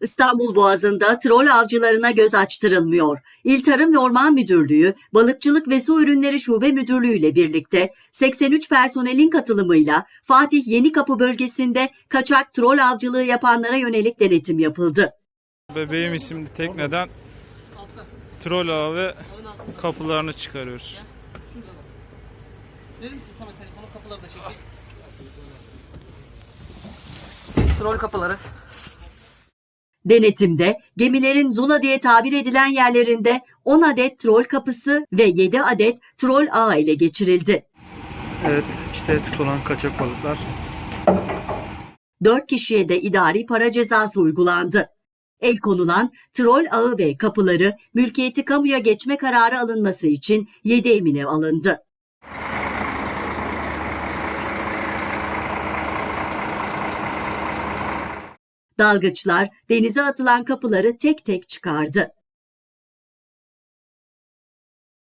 İstanbul Boğazı'nda trol avcılarına göz açtırılmıyor. İl Tarım ve Orman Müdürlüğü, Balıkçılık ve Su Ürünleri Şube Müdürlüğü ile birlikte 83 personelin katılımıyla Fatih Yenikapı bölgesinde kaçak trol avcılığı yapanlara yönelik denetim yapıldı. Bebeğim isimli tekneden trol ağı ve kapılarını çıkarıyoruz. Verir misin sana telefonu kapıları da çekeyim. Troll kapıları. Denetimde gemilerin Zula diye tabir edilen yerlerinde 10 adet trol kapısı ve 7 adet trol ağı ele geçirildi. Evet işte tutulan kaçak balıklar. 4 kişiye de idari para cezası uygulandı. El konulan trol ağı ve kapıları mülkiyeti kamuya geçme kararı alınması için 7 emine alındı. Dalgıçlar denize atılan kapıları tek tek çıkardı.